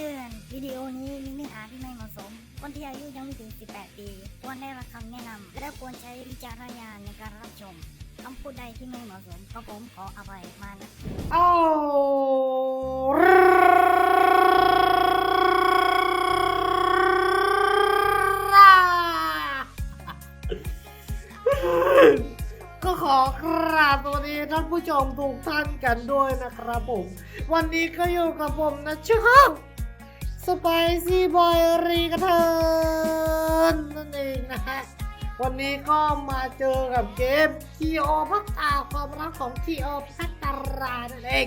เตือนวิดีโอนี้มีเนื้อหาที่ไม่เหมาะสม คนที่อายุยังไม่ถึง 18 ปีควรได้รับคำแนะนำและควรใช้วิจารณญาณในการรับชมคำพูดใดที่ไม่เหมาะสมก็ผมขออภัยมานะโอ้ก็ขอกราบสวัสดีท่านผู้ชมทุกท่านกันด้วยนะครับผม วันนี้ก็อยู่กับผมนะช่อง Spicy Boy รีกระเทินนั่นเองนะฮะวันนี้ก็มาเจอกับเกมทีโอพักตาความรักของทีโอพัตารานั่นเอง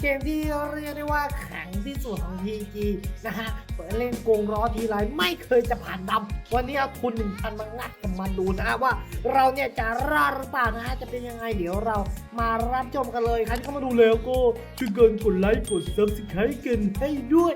เกมที่เรียกได้ว่าแข็งที่สุดของทีจีนะฮะเปิดเล่นกงล้อทีไรไม่เคยจะผ่านดำวันนี้เอาทุนหนึ่งพันมางัดกันมาดูนะฮะว่าเราเนี่ยจะรอดหรือเปล่านะฮะจะเป็นยังไงเดี๋ยวเรามารับชมกันเลยครที่เข้ามาดูแล้วก็ช่วยกินกดไลค์กด subscribe กันให้ด้วย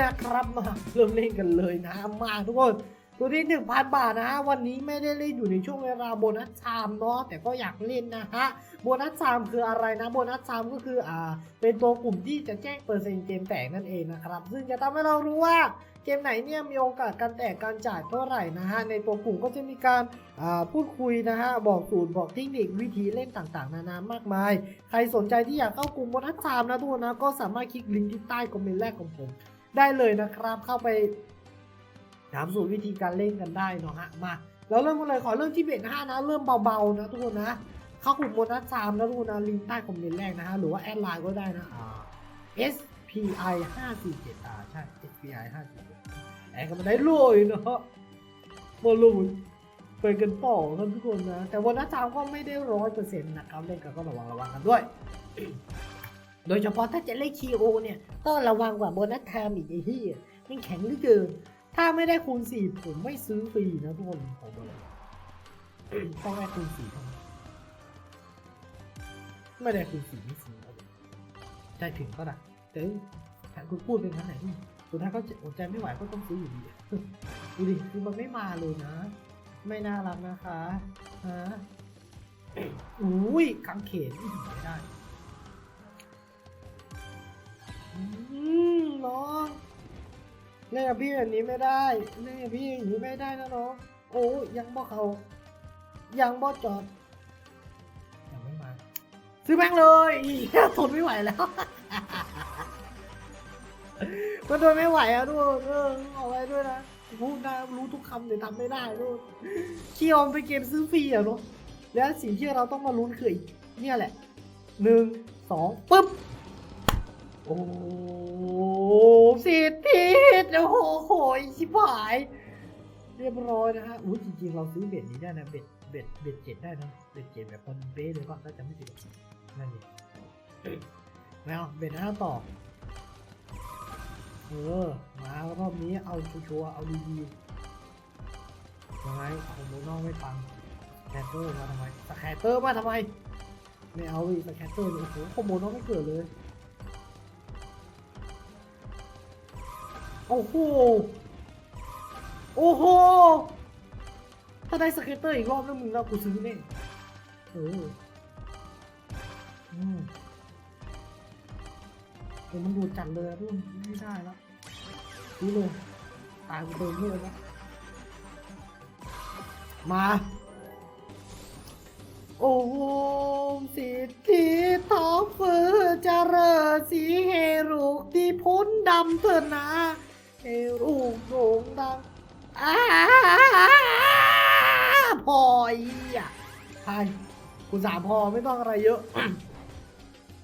นะครับมาเริ่มเล่นกันเลยนะมาทุกคนตัวที่ 1,000 บาทนะ วันนี้ไม่ได้เล่นอยู่ในช่วงเวลาโบนัสชามเนาะแต่ก็อยากเล่นนะฮะโบนัสชามคืออะไรนะโบนัสชามก็คืออ่า เป็นตัวกลุ่มที่จะแจ้งเปอร์เซ็นต์เกมแตกนั่นเองนะครับ ซึ่งจะทำให้เรารู้ว่าเกมไหนเนี่ยมีโอกาสการแตกการจ่ายเท่าไหร่นะฮะในตัวกลุ่มก็จะมีการอ่าพูดคุยนะฮะบอกสูตรบอกเทคนิควิธีเล่นต่างๆ นานามากมาย ใครสนใจที่อยากเข้ากลุ่มโบนัสชามนะทุกคนนะก็สามารถคลิกลิงก์ที่ใต้คอมเมนต์แรกของผม ได้เลยนะครับ เข้าไปถามสูตรวิธีการเล่นกันได้เนาะฮะมาเราเริ่มกันเลยขอเริ่มที่เบสห้านะ เริ่มเบาๆนะทุกคนนะ เข้ากลุ่มโบนัสซามนะทุกคนนะลิงก์ใต้คอมเมนต์แรกนะฮะหรือว่าแอดไลน์ก็ได้นะอ่า SPI 5 4 7อ่าใช่ SPI 5 4 7แอดกันมาได้เลยเนาะบอลลูนไปกันต่อครับทุกคนนะ แต่โบนัสซามก็ไม่ได้ร้อยเปอร์เซ็นต์นะครับเล่นกันก็ระวังระวังกันด้วย โดยเฉพาะถ้าจะเล่นคีโอเนี่ยต้องระวังกว่าโบนัสไทม์อีกไอ้ที่มันแข็งเหลือเกิน ถ้าไม่ได้คูณสี่ผมไม่ซื้อฟรีนะทุกคนผมบอกเลยต้องได้คูณสี่ไม่ได้คูณสี่ไม่ซื้อใจถึงก็ได้แต่ถ้าคุณพูดเป็นขนาดไหนสุดท้ายเขาจะอดใจไม่ไหวก็ต้องซื้ออยู่ดีดูดิคือมันไม่มาเลยนะ ไม่น่ารักนะคะฮะอุ้ยกังเขนไม่ได้ น้องเล่นกับพี่แบบนี้ไม่ได้เล่นกับพี่อย่างนี้ไม่ได้นะน้องโอ้ยยังบ่เขายังบ่จอดยังไม่มาซื้อแบงค์เลยอีเหี้ยทนไม่ไหวแล้วมันทนไม่ไหวอะทุกคนเออเอาไว้ด้วยนะพูดได้รู้ทุกคำแต่ทำไม่ได้ทุกคนขี้ออมไปเกมซื้อฟรีอะเนาะแล้วสิ่งที่เราต้องมาลุ้นคืออีกเนี่ยแหละหนึ่งสองปึ๊บ โอ้สิทธิโอ้โหชิบหาย เรียบร้อยนะฮะอุ้ยจริงๆเราซื้อเบ็ดนี้ได้นะเบ็ดเบ็ดเบ็ดเจ็ดได้นะเบ็ดเจ็ดแบบคนเบ้เลยก็ถ้าจะไม่ผิดนั่นเองไม่เอาเบ็ดห้าต่อเออมารอบนี้เอาชัวร์เอาดีๆยังไงโคโมโนไม่ฟังแคตเตอร์มาทำไมสแคตเตอร์มาทำไม ไม่เอาอีกสแคตเตอร์เนี่ยโอ้โหคโมโนไม่เกิดเลย โอ้โห โอ้โห ถ้าได้สเก็ตเตอร์อีกรอบแล้วมึงแล้วกูซื้อแน่เอออืมเดี๋ยวมันดูจัดเลยรุ่นไม่ได้แล้วซื้เลย ตายกูเติมเลือดแล้วมา โอ้โหสิทธิท้องฟ้าจะเรอสีเฮรุกที่พ้นดำเถิดนะ รุกโด่งดังอ้าพออีอะใช่คุณสามพอไม่ต้องอะไรเยอะ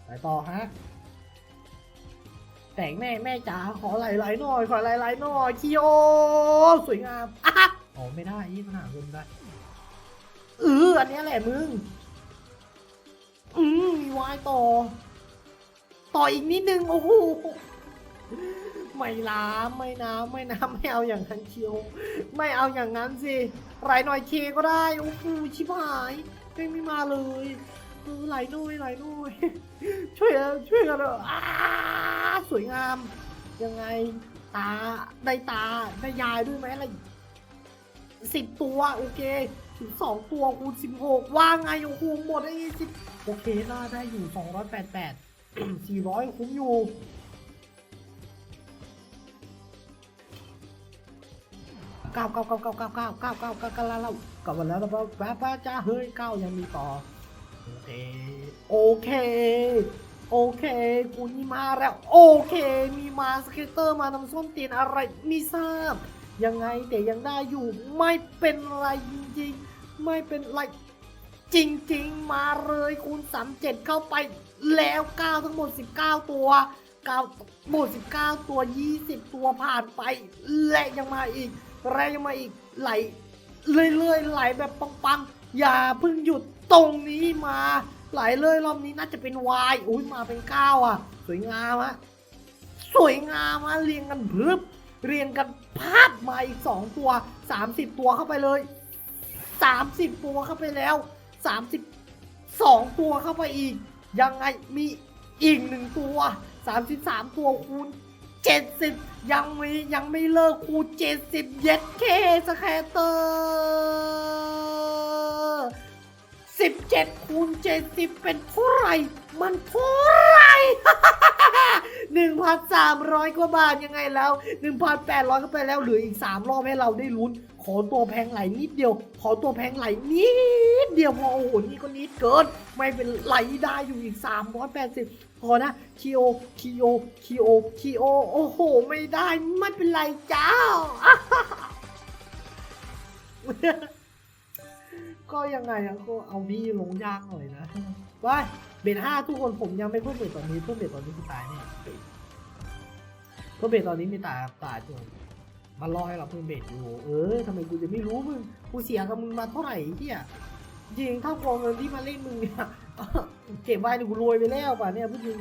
ไปต่อฮะ แต่งแม่แม่จ๋าขอไหลๆหลหน่อย ขอไหลๆหลหน่อยคิโอ สวยงามอะอ๋อไม่ได้ยี่ปัญหาเงินได้เอออันนี้แหละมึง อืมมีวายต่อ ต่ออีกนิดนึง โอ้โห ไม่ล้าไม่น้ำไม่น้ำไม่เอาอย่างนั้นเชียวไม่เอาอย่างนั้นสิไหลหน่อยเคก็ได้โอ้โหชิบหายไม่ไม่มาเลยเออไหลหน่อยไหลหน่อยช่วยช่วยกันเถอะอ้าสวยงาม ยังไงตาได้ตาได้ยายด้วยไหมอะไรสิบตัวโอเคถึงสองตัวคูณสิบหกว่างไงโอ้โหหมดไอ้สิบโอเคน่าได้อยู่สองร้อยแปดแปดสี่ร้อยคุ้มอยู่ ก้าเก้าเก้าเก้าเก้าเก้าเก้าเก้าเก้าเก้าแล้วกลับมาแล้วนะป้าป้าจ้าเฮ้ยเก้ายังมีต่อโอเคโอเค โอเคกูนี่มาแล้ว โอเค มีมาสเกตเตอร์มานำส้นตีนอะไรไม่ทราบ ยังไงแต่ยังได้อยู่ไม่เป็นไรจริงๆไม่เป็นไรจริงๆ มาเลยคูณ37 เข้าไปแล้ว 9 ทั้งหมด 19 ตัว9หมด 19 ตัว 20 ตัวผ่านไป และยังมาอีก และยังมาอีกไหลเรื่อยๆไหลแบบปังๆ อย่าเพิ่งหยุดตรงนี้มา ไหลเลยรอบนี้น่าจะเป็นวายอุ้ยมาเป็น9อะ สวยงามอะสวยงามอะเรียงกันพรึบเรียงกันพาดมาอีก2ตัว30ตัวเข้าไปเลย30ตัวเข้าไปแล้ว32ตัวเข้าไปอีก ยังไงมีอีกหนึ่งตัว33ตัวคูณ 70ยังมียังไม่เลิกคูณ70เย็ดเคสแคเตอร์17คูณ70เป็นเท่าไหร่ มันเท่าไหร่1,300กว่าบาทยังไงแล้ว1,800ก็ไปแล้วเหลืออีก3รอบให้เราได้ลุ้น ขอตัวแพงไหลนิดเดียว ขอตัวแพงไหลนิดเดียวพอโอ้โหนี่ก็นิดเกิน ไม่เป็นไหลได้อยู่อีก380 พอนะคีโอคีโอคีโอคีโอโอ้โห ไม่ได้ไม่เป็นไรจ้าก็ยังไงก็เอาพี่ลงยากหน่อยนะว้ายเบทห้าทุกคนผมยังไม่เพิ่มเบทตอนนี้เพิ่มเบทตอนนี้ตายเนี่ยเพิ่มเบทตอนนี้มีตายตายอยู่มันรอให้เราเพิ่มเบทอยู่ เออทำไมกูจะไม่รู้มึงกูเสียกับมึงมาเท่าไหร่เฮียจริงเท่ากองเงินที่มาเล่นมึงเนี่ย เก็บไว้เนี่ยกูรวยไปแล้วป่ะเนี่ยพูดจริง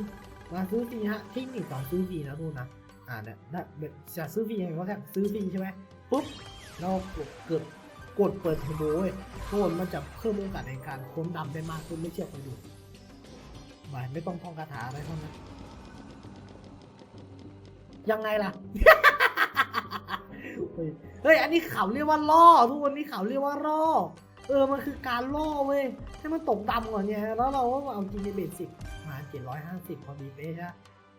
มาซื้อฟรีฮะเทคนิคสอนซื้อฟรีนะทุกคนนะอ่าเนี่ยแบบจะซื้อฟรียังไงวะแค่ซื้อฟรีใช่ไหมปุ๊บเราเกิดกดเปิดเทอร์โบเว้ยโคนมันจะเพิ่มโอกาสในการค้นดำได้มากขึ้นไม่เชื่อคนดูไม่ไม่ต้องท่องคาถาอะไรทั้งนั้นยังไงล่ะเฮ้ยเฮ้ย อันนี้เขาเรียกว่าล่อ ทุกคนนี่เขาเรียกว่าล่อ เออมันคือการล่อเว้ยให้มันตกดำก่อนเนี่ยแล้วเราก็เอาจริงในเบสิกมาเจ็ดร้อยห้าสิบพอดีเป๊ะใช่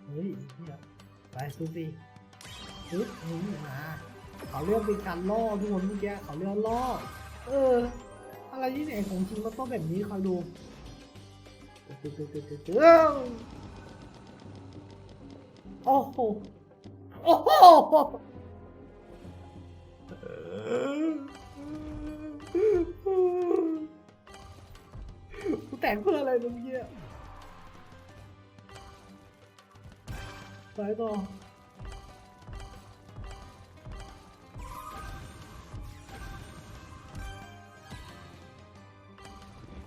เฮ้ยเนี่ยไปซูฟี่ปึ๊บนี่มาเขาเรียกเป็นการล่อทุกคนเมื่อกี้เขาเรียกล่อ เออ อะไรที่ไหนของจริงมันต้องแบบนี้คอยดูตึ๊ดตึ๊ดตึ๊ดตึ๊ดตึ๊ดโอ้โหโอ้โห แต่งเพื่ออะไรตรงเนี้ยไปต่อ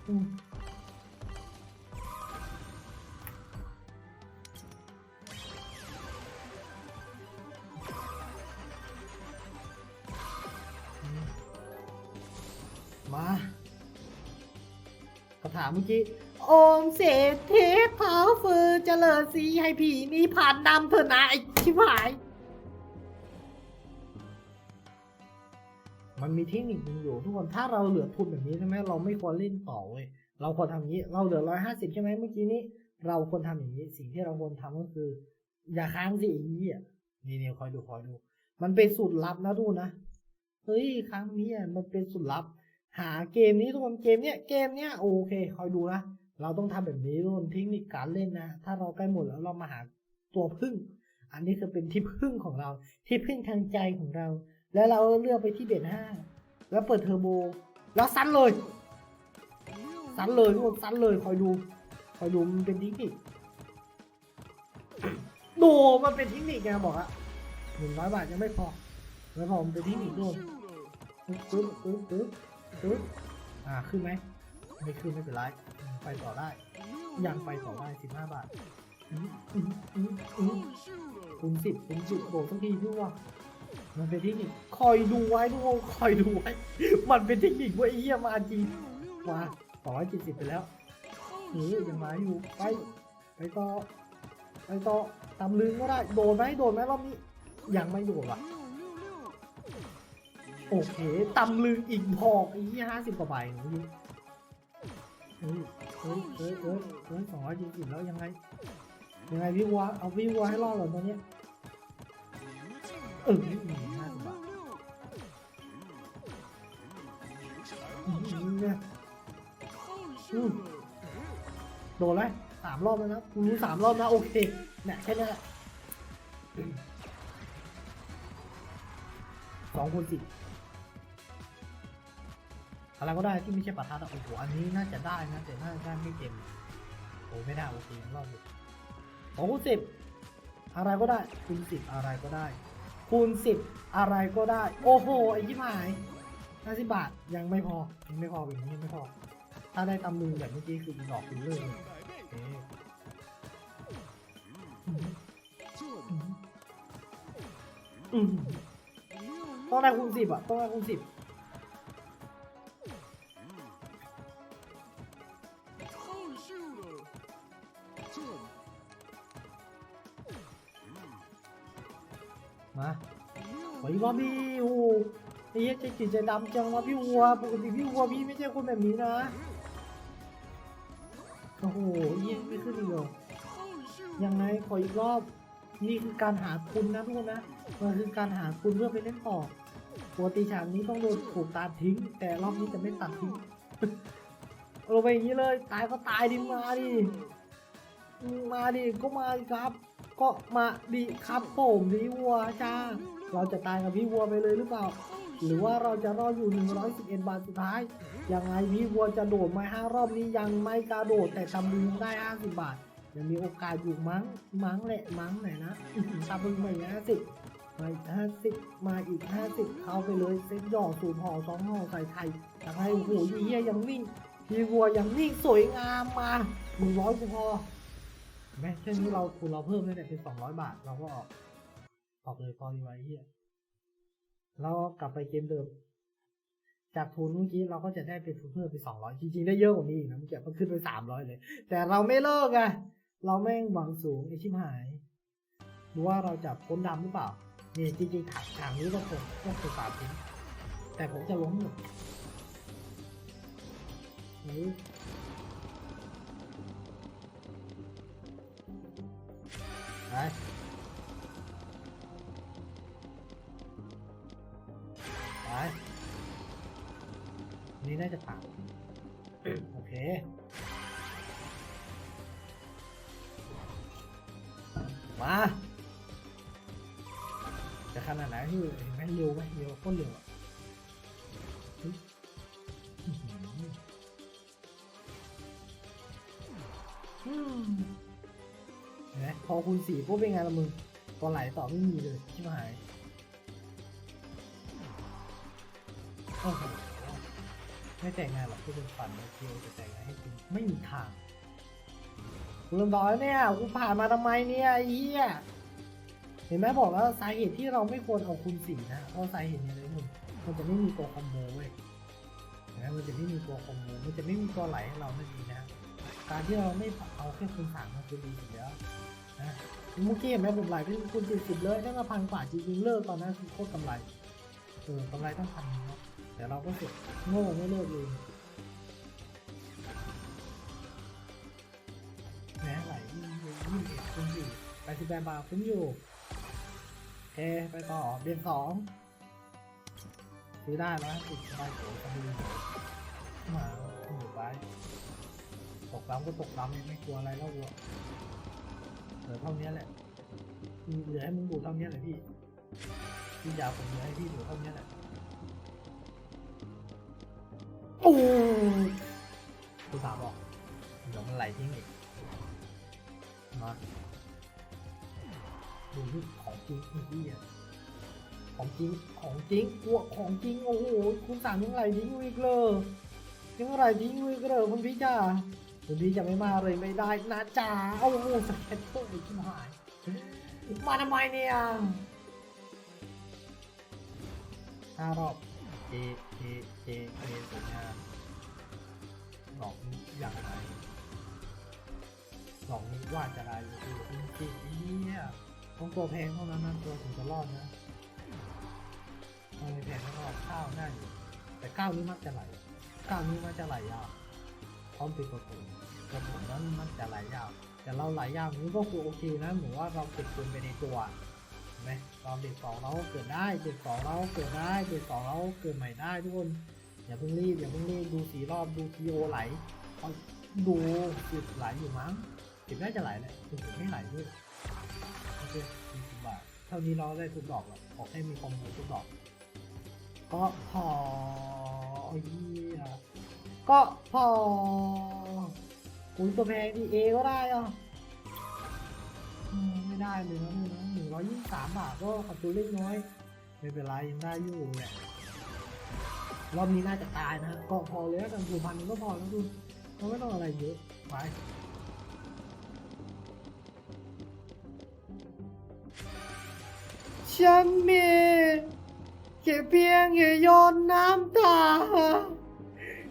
อืมมา ถามเมื่อกี้โอมเศรษฐีเท้าฟือเจริญสีให้ผีนี่ผ่านนำเถอะนะไอ้ชิบหาย มันมีเทคนิคหนึงอยู่ทุกคนถ้าเราเหลือทุนแบบนี้ใช่ไหมเราไม่ควรเล่นต่อเว้ยเราควรทำอย่างนี้ เราเหลือร้อยห้าสิบใช่ไหมเมื่อกี้นี้ เราควรทำอย่างนี้ สิ่งที่เราควรทำก็คือ อย่าค้างสิไอ้เหี้ยนี่นี่คอยดูคอยดู มันเป็นสูตรลับนะดูนะเฮ้ยครั้งนี้อะมันเป็นสูตรลับ หาเกมนี้ทุกคนเกมเนี้ยเกมเนี้ยโอเค คอยดูนะเราต้องทำแบบนี้ทุกคนเทคนิคการเล่นนะ ถ้าเราใกล้หมดแล้วเรามาหาตัวพึ่ง อันนี้คือเป็นที่พึ่งของเรา ที่พึ่งทางใจของเรา แล้วเราเลือกไปที่เบ็ดห้าแล้วเปิดเทอร์โบ แล้วซันเลยซันเลยทุกคนซันเลยคอยดูคอยดูมันเป็นเทคนิคดูมันเป็นเทคนิคไงบอกอะหนึ่งร้อยบาทยังไม่พอไม่พอมันเป็นเทคนิคด้วยปึ๊บปึ๊บปึ๊บ ปึ๊บอ่าขึ้นไหมไม่ขึ้นไม่เป็นไรไปต่อได้ ยังไปต่อได้สิบห้าบาทอืมอืมอืมอืมคูณสิบคูณสิบโดดสักทีพี่ว่ามันเป็นเทคนิคคอยดูไว้ทุกคนคอยดูไว้ มันเป็นเทคนิคเว่าไอ้เหี้ยมาจริงมาสองร้อยเจ็ดสิบไปแล้วเฮ้ยยังมาอยู่ไปไปต่อไปต่อตำลึงก็ได้โดนไหมโดนไหมรอบนี้ยังไม่โดนว่ะ โอเคตำลืออีกพอกอีกห้าสิบกว่าใบหนูยูเฮ้ยเฮ้ยเฮ้ยเฮ้ยเฮ้ยสองร้อยยี่สิงแล้วยังไง ยังไงวิววะเอาวิววะให้รอดก่อตอนนี้เออห้าสิบบาทโดนแล้วสามรอบแล้วนะกูรู้สามรอบนะโอเคเนี่ยแค่นี้แหละสองคนสิ อะไรก็ได้ที่ไม่ใช่ปะทัดอะโอ้โหอันนี้น่าจะได้นะแต่น่าจะได้ไม่เต็มโอ้ไม่ได้โอเครอบหนึ่งสองคูณสิบอะไรก็ได้คูณสิบอะไรก็ได้ คูณสิบอะไรก็ได้ โอ้โหไอ้ที่หายห้าสิบบาทยังไม่พอยังไม่พอแบบนี้ยังไม่พอ ถ้าได้ตำมือแบบเมื่อกี้คืออีดอกฟิลเลอร์เลยโอเคอืมอืมต้องได้คูณสิบอะต้องได้คูณสิบ ว่าพี่โอ้โหไอ้เหี้ยใจจืดใจดำจังวะพี่วัวปกติพี่วัวพี่ไม่ใช่คนแบบนี้นะโอ้โหเหี้ยไม่ขึ้นอีกเหรอยังไงขออีกรอบนี่คือการหาคุณนะทุกคนนะมันคือการหาคุณเพื่อไปเล่นต่อปกติฉากนี้ต้องโดนถูกตัดทิ้ง แต่รอบนี้จะไม่ตัดทิ้งลงไปอย่างนี้เลย ตายก็ตายดิมาดิมาดิก็มาดิครับ ก็มาดิครับผมพี่วัวจ้า เราจะตายกับพี่วัวไปเลยหรือเปล่า หรือว่าเราจะรอดอยู่ 111 บาทสุดท้ายยังไงพี่วัวจะโดดมห้ารอบนี้ยังไม่กระโดดแต่ทำมือได้ 50 บาทยังมีโอกาสอยู่มั้งมั้งแหละมั้งไหนนะอื้อหือตาบึงมาอีกห้าสิบมาอีกห้าสิบมาอีกห้าสิบเข้าไปเลยเซ็ตหย่อสูตรห่อสองห่อใส่ไข่ยังไงโอ้โหยี่เหี้ยยังนิ่งพี่วัวยังนิ่งสวยงามมาหนึ่งร้อยพอเห็นไหมแค่นี้เราทุนเราเพิ่มเลยเนี่ยเป็นสองร้อยบาทเราก็ออก ออกเลยพอดีไว้เฮียเรากลับไปเกมเดิม จากทุนเมื่อกี้เราก็จะได้เป็นทุนเพิ่มไปสองร้อยจริงๆได้เยอะกว่านี้อีกนะเมื่อกี้มันขึ้นไปสามร้อยเลย แต่เราไม่เลิกไงเราแม่งหวังสูงไอชิบหายดูว่าเราจะพ้นดำหรือเปล่านี่จริงๆถังทางนี้ก็คงต้องเป็นสามทิ้งแต่ผมจะล้มหมดนี่ไป นี่น่าจะผ่านโอเคมาจะขนาดไหนที่เห็นไหมเร็วไหมเร็วโคตรเร็วอะเฮ้ยอื้อหืออืมเห็นไหมพอคูณสี่ปุ๊บเป็นไงละมึงตอนไหลต่อไม่มีเลยชิบหายโอ้โห ไม่แต่งงานหรอกที่เป็นฝันนะเที่ยวจะแต่งงานให้คุณไม่มีทางกูเริ่มบอกแล้วเนี่ยกูผ่านมาทำไมเนี่ยไอ้เหี้ยเห็นไหมบอกแล้วสาเหตุที่เราไม่ควรเอาคูณสีนะเพราะสาเหตุเนี่ยเลยมึงมันจะไม่มีตัวคอมโบเว้ยนไหมมันจะไม่มีตัวคอมโบมันจะไม่มีตัวไหลให้เราไม่ดีนะการที่เราไม่เอาแค่คูณสามมันคือดีอยู่แล้วนะเมื่อกี้เห็นไหมผมไหลเป็นคูณสี่สิบเลยได้มาพันกว่าจริงๆเลิกตอนนั้นคือโคตรกำไรเออกำไรต้องพันเนาะ แต่เราก็เสร็จโง่ไม่เลิกเลยแม้ไหลยี่สิบยี่สิบเอ็ดคูณสี่แปสิบแปดบาทคุ้มอยู่โอเค ไปต่อเดือนสองซื้อได้แล้วติดได้โถสบู่มาหมูไปตกล้ำก็ตกล้ำไม่กลัวอะไรแล้ววัวเหลือเท่านี้แหละเหลือให้มึงดูเท่านี้แหละพี่พี่ยาวผมเหลือให้พี่ดูเท่านี้แหละ โอ้กูสามบอกเดี๋ยวมันไหลทิ้งอีกมาดูที่ของจริงไอ้เหี้ของจริงของจริงกลัวของจริงโอ้โหคุณสั่งยังไงทิ้งอีกเลยยังไงทิ้งอีกเลยคุณพี่จ้าคุณพี่จะไม่มาเลยไม่ได้นะจ้าโอ้โหสเก็ตเตอร์ชิบหายมาทำไมเนี่ยห้ารอบ เจเจเจเจสวยงามหลอกอย่างไรสองนี้ว่าจะได้อยู่จริงเนี่ยต้องตัวแพงเท่านั้นนะตัวถึงจะรอดนะถ้าไม่แพงก็รอดข้าวได้อยู่แต่ก้าวนี้มักจะไหลก้าวนี้มักจะไหลยาวพร้อมปิดประตูกระสุนนั้นมักจะไหลยาว แต่เราไหลยาวนี้ก็คือโอเคนะเหมือนว่าเราติดปืนไปในตัว ไหมตอนเด็กสองเราเกิดได้เด็กสองเราเกิดได้เด็กสองเราเกิดใหม่ได้ทุกคนอย่าเพิ่งรีบอย่าเพิ่งรีบดูสีรอบดูทีโอไหลเอาดูเก็บไหลอยู่มั้งเก็บน่าจะไหลแหละเก็บไม่ไหลด้วยโอเคสี่สิบบาทเท่านี้เราได้ทุกดอกแล้วขอให้มีคอมโบทุกดอก ก็พอเฮียก็พออุ้ยตัวแพงดีเอก็ได้อะอืม ไม่ได้เลยนะนี่นะหนึ่งร้อยยี่สิบสามบาทก็ขัดตัวเล็กน้อย ไม่เป็นไรยังได้อยู่เนี่ยรอบนี้น่าจะตายนะก็พอเลยแล้วกันถูพันหนึงก็พอแล้วดูเราไม่ต้องอะไรเยอะไปฉันมีแค่เพียงแค่หยนน้ำตา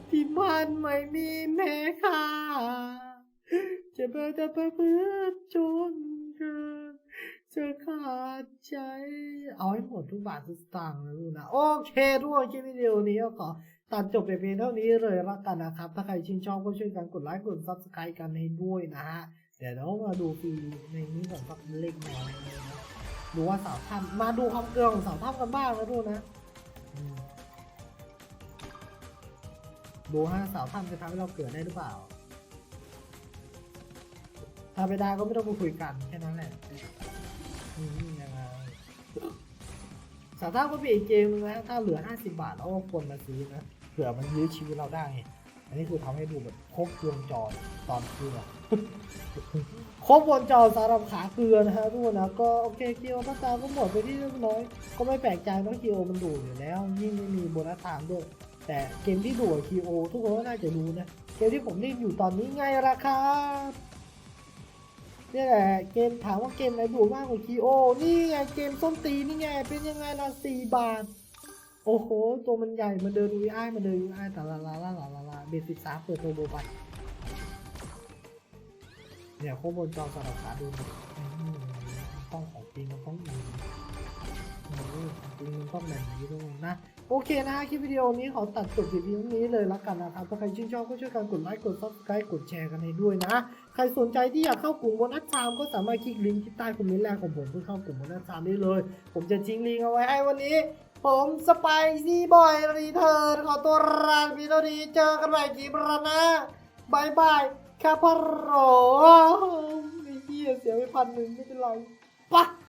ที่มันไม่มีแม้ค่าจะเปิดจะเปิดเพื่อจน จะขาดใจ เอาให้หมดทุกบาททุกสตางค์นะลูกนะ โอเคทุกคนคลิปวิดีโอนี้ก็ขอตัดจบแต่เพียงเท่านี้เลยละกันนะครับ ถ้าใครชื่นชอบก็ช่วยกันกดไลค์กด subscribe กันให้ด้วยนะฮะ เดี๋ยวเรามาดูฟีในนี้ก่อนสักเล็กน้อยนะดูว่าสาวถ้ำมาดูความเกลือของสาวถ้ำกันบ้างนะทุกนะดูฮะสาวถ้ำจะทำให้เราเกิดได้หรือเปล่าถ้าไม่ได้ก็ไม่ต้องมาคุยกันแค่นั้นแหละ ยังไงสาท่าก็เป็นอีกเกมนึงนะถ้าเหลือ 50 บาทแล้วก็ควนมาซื้อนะเผื่อมันยื้อชีวิตเราได้ไงอันนี้คือทำให้ดูแบบครบวงจรตอนเกลือครบวงจรสำหรับขาเกลือนะฮะทุกคนนะก็โอเคคิวพัตตาก็หมดไปที่เรียบร้อย ก็ไม่แปลกใจเพราะคิวมันดูอยู่แล้ว ยิ่งไม่มีโบนัสทามด้วย แต่เกมที่ดูคิวทุกคนก็น่าจะรู้นะ เกมที่ผมเล่นอยู่ตอนนี้ไงราคานี่แหละเกมถามว่าเกมไหนดูมากกว่าคีโอ นี่ไงเกมส้มตีนี่ไงเป็นยังไงละสี่บาท โอ้โห ตัวมันใหญ่มันเดินอุ้ยอ้ายมันเดินอุ้ยอ้ายแต่ละละละละละละเบสิกสามเปิดตัวโบบัตเนี่ยโคบนจอสลับขาดูต้องของจริงมันต้องอีกของจริงมันต้องแบบนี้ด้วยนะ โอเคนะคลิปวิดีโอนี้ขอตัดจบเพียงเท่านี้เลยละกันนะครับ ถ้าใครชื่นชอบก็ช่วยกันกดไลค์กด subscribe กดแชร์กันให้ด้วยนะ ใครสนใจที่อยากเข้ากลุ่มบนอัดชามก็สามารถคลิกลิงก์ที่ใต้คอมเมนต์แรกของผมเพื่อเข้ากลุ่มบนอัดชามได้เลย ผมจะทิ้งลิงก์เอาไว้ให้วันนี้ ผมสไปซี่บอยรีเทิร์นขอตัวลาไปเท่านี้เจอกันใหม่คลิปหน้านะบายบายครับพะโรไอ้เหี้ยเสียไปพันหนึ่งไม่เป็นไรไปะ